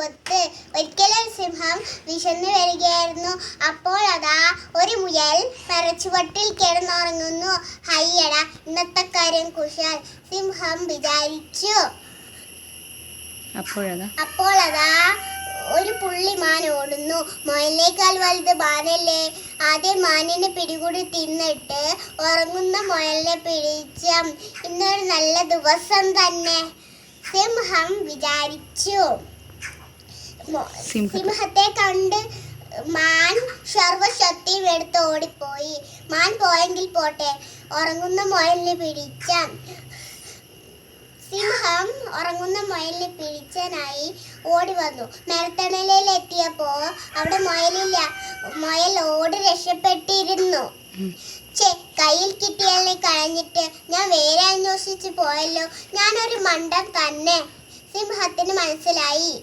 ആപത്ത് ഒരിക്കലും സിംഹം വിശന്നു വരികയായിരുന്നു. അപ്പോൾ അതാ ഒരു മുയൽ മരച്ചുവട്ടിൽ കിടന്നുറങ്ങുന്നു. ഹയ്യട ഇന്നത്തെ കാര്യം കുശാൽ സിംഹം വിചാരിച്ചു. അപ്പോഴതാ അപ്പോൾ അതാ ഒരു പുള്ളി മാൻ ഓടുന്നു. മുയലിനേക്കാൾ വലുത് മാനല്ലേ ആദ്യം മാനിനെ പിടികൂടി തിന്നിട്ട് ഉറങ്ങുന്ന മുയലിനെ പിടിച്ച. ഇന്നൊരു നല്ല ദിവസം തന്നെ. സിംഹം വിചാരിച്ചു. സിംഹത്തെ- കണ്ട് മാൻ സർവശക്തിയും എടുത്ത് ഓടിപ്പോയി. മാൻ പോയെങ്കിൽ പോട്ടെ ഉറങ്ങുന്ന മുയലിനെ പിടിച്ച സിംഹം ഉറങ്ങുന്ന മുയലിനെ പിടിച്ചനായി ഓടി വന്നു. മരത്തണലിൽ എത്തിയപ്പോ അവിടെ മുയലില്ല മുയൽ ഓടി രക്ഷപ്പെട്ടിരുന്നു. ചേ കയ്യിൽ കിട്ടിയാലെ കളഞ്ഞിട്ട് ഞാൻ വേറെ അന്വേഷിച്ച് പോയല്ലോ. ഞാനൊരു മണ്ടൻ തന്നെ. സിംഹത്തിന് മനസ്സിലായി.